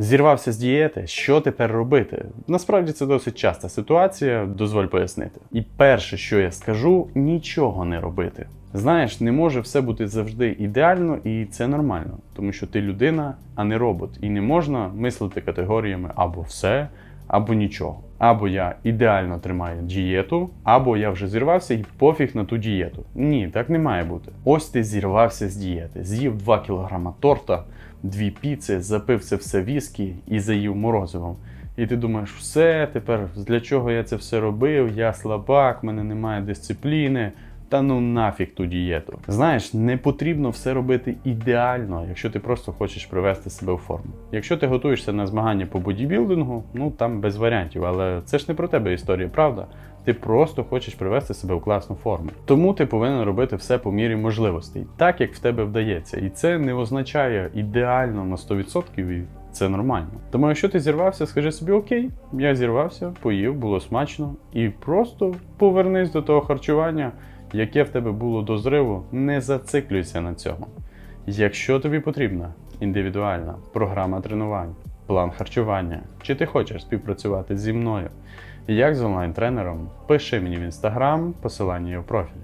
Зірвався з дієти, що тепер робити? Насправді це досить часта ситуація, дозволь пояснити. І перше, що я скажу, нічого не робити. Знаєш, не може все бути завжди ідеально, і це нормально, тому що ти людина, а не робот, і не можна мислити категоріями або все, або нічого. Або я ідеально тримаю дієту, або я вже зірвався і пофіг на ту дієту. Ні, так не має бути. Ось ти зірвався з дієти, з'їв 2 кг торта, дві піци, запив це все віскі і заїв морозивом. І ти думаєш, все, тепер для чого я це все робив? Я слабак, в мене немає дисципліни. Та ну нафіг ту дієту. Знаєш, не потрібно все робити ідеально, якщо ти просто хочеш привести себе в форму. Якщо ти готуєшся на змагання по бодібілдингу, ну там без варіантів, але це ж не про тебе історія, правда? Ти просто хочеш привести себе в класну форму. Тому ти повинен робити все по мірі можливостей, так як в тебе вдається. І це не означає ідеально на 100% і це нормально. Тому якщо ти зірвався, скажи собі окей, я зірвався, поїв, було смачно, і просто повернись до того харчування, яке в тебе було до зриву, не зациклюйся на цьому. Якщо тобі потрібна індивідуальна програма тренувань, план харчування, чи ти хочеш співпрацювати зі мною як з онлайн-тренером, пиши мені в інстаграм, посилання є в профілі.